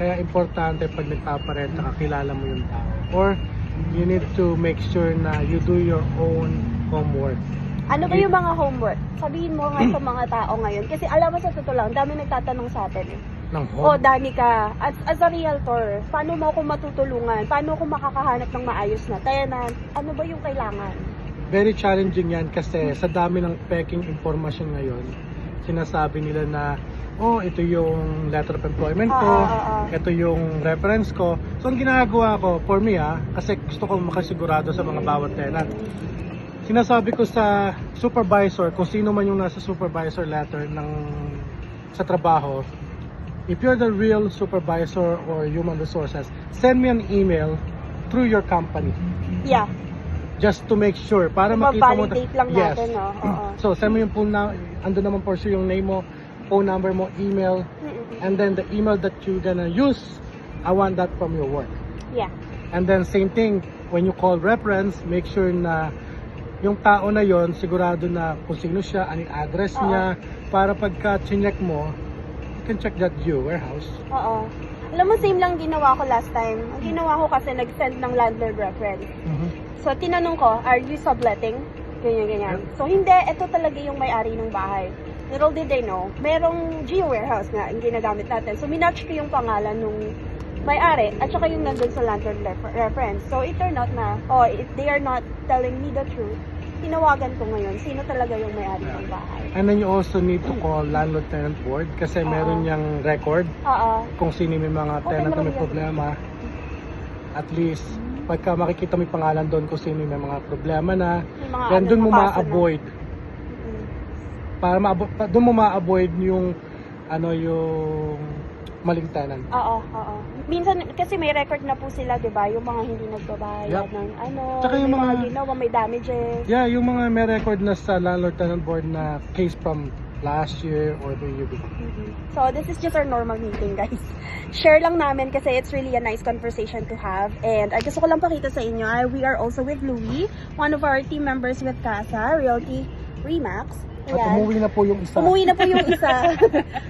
Kaya importante pag nagpaparenta ka, kilala mo yung tao. Or you need to make sure na you do your own homework. Ano ba yung mga homework? Sabihin mo nga sa mga tao ngayon. Kasi alam mo sa totoo lang, dami nagtatanong sa atin eh. Ng O, home. Danica, as, as a realtor, paano mo ako matutulungan? Paano ako makakahanap ng maayos na tenant? Ano ba yung kailangan? Very challenging yan kasi sa dami ng peking informasyon ngayon, sinasabi nila na, oh, ito yung letter of employment ko, Ah, ah, ah. ito yung reference ko. So, ang ginagawa ko, for me ah, kasi gusto ko makasigurado sa mga bawat tenant. Sinasabi ko sa supervisor, kung sino man yung nasa supervisor letter ng sa trabaho, if you're the real supervisor or human resources, send me an email through your company Yeah, just to make sure para makita mo ma-validate lang yes natin, no? Oo. so send mo yung phone na ando naman for sure yung name mo phone number mo email and then the email that you gonna use I want that from your work Yeah. and then same thing when you call reference make sure na yung tao na yon sigurado na kung sino siya anong address Oo. niya para pagka chinek mo you can check that you warehouse Oo. Alam mo, same lang ginawa ko last time. Ang ginawa ko kasi nag-send ng landlord reference. Mhm. So, tinanong ko, are you subletting? Ganyan, ganyan. So, hindi, ito talaga yung may-ari ng bahay. Little did they know, merong Geo Warehouse nga yung ginagamit natin. So, minatch ko yung pangalan nung may-ari at saka yung nandun sa landlord refer- reference. So, it turned out na, oh, if they are not telling me the truth, tinawagan ko ngayon, sino talaga yung may-ari ng bahay. and then you also need to call landlord tenant board kasi Oo. meron niyang record Oo. kung sino may mga Okay, tenant na may yan. problema. At least, pagka makikita mo yung pangalan doon kung sino may mga problema na, May mga then ano, doon mo kaso na. ma-avoid. Mm. Para ma doon mo ma-avoid yung ano yung maling tenant. Oo, oo. Minsan, kasi may record na po sila, di ba? Yung mga hindi nagbabayad Yup. ng ano, Tsaka yung may mga, mga- ginawa, may damages. Yeah, yung mga may record na sa landlord tenant board na case from last year or the year before. Mhm. So, this is just our normal meeting, guys. Share lang namin kasi it's really a nice conversation to have. And I gusto ko lang pakita sa inyo, ah, we are also with Louie, one of our team members with CASA, Realty Remax. At Ayan. umuwi na po yung isa. Umuwi na po yung isa.